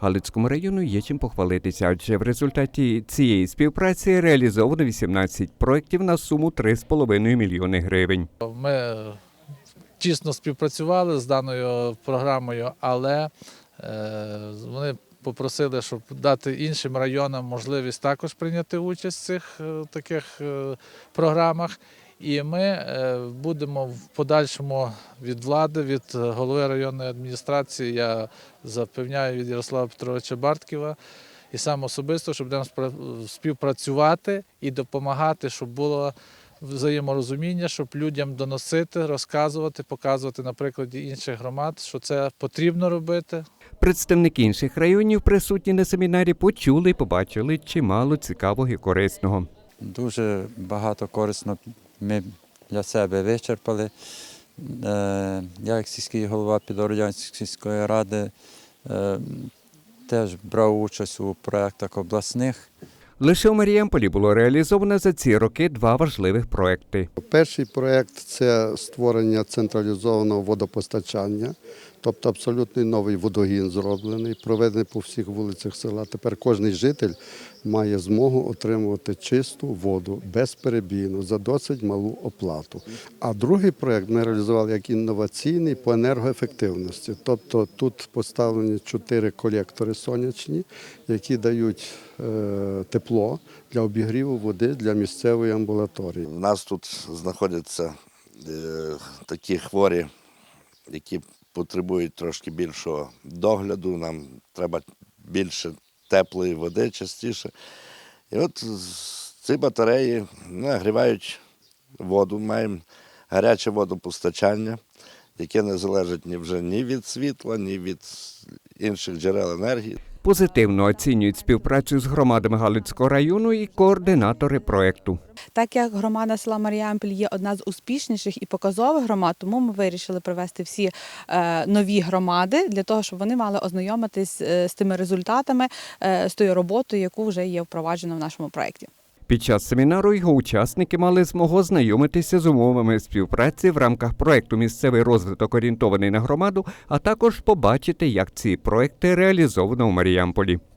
Галицькому району є чим похвалитися, адже в результаті цієї співпраці реалізовано 18 проєктів на суму 3,5 мільйони гривень. Ми тісно співпрацювали з даною програмою, але е, вони попросили, щоб дати іншим районам можливість також прийняти участь в цих е, таких е, програмах. І ми е, будемо в подальшому від влади, від голови районної адміністрації, я запевняю від Ярослава Петровича Бартківа, і сам особисто, щоб будемо співпрацювати і допомагати, щоб було взаєморозуміння, щоб людям доносити, розказувати, показувати на прикладі інших громад, що це потрібно робити. Представники інших районів, присутні на семінарі, почули і побачили чимало цікавого і корисного. Дуже багато корисно ми для себе вичерпали. Е, Я, як сільський голова Підородянської сільської ради, е, теж брав участь у проєктах обласних. Лише у Маріамполі було реалізовано за ці роки два важливих проекти. Перший проєкт це створення централізованого водопостачання, тобто абсолютно новий водогін зроблений, проведений по всіх вулицях села. Тепер кожен житель має змогу отримувати чисту воду безперебійно за досить малу оплату. А другий проєкт ми реалізували як інноваційний по енергоефективності. Тобто тут поставлені чотири колектори сонячні, які дають е, тепло для обігріву води для місцевої амбулаторії. У нас тут знаходяться е, такі хворі, які потребують трошки більшого догляду. Нам треба більше теплої води частіше. І от ці батареї нагрівають воду, маємо гаряче водопостачання, яке не залежить ні вже ні від світла, ні від інших джерел енергії. Позитивно оцінюють співпрацю з громадами Галицького району і координатори проекту. Так як громада села Маріампіль є одна з успішніших і показових громад, тому ми вирішили привести всі е, нові громади для того, щоб вони мали ознайомитись е, з тими результатами, е, з тою роботою, яку вже є впроваджено в нашому проєкті. Під час семінару його учасники мали змогу ознайомитися з умовами співпраці в рамках проекту Місцевий розвиток орієнтований на громаду, а також побачити, як ці проекти реалізовано у Маріамполі.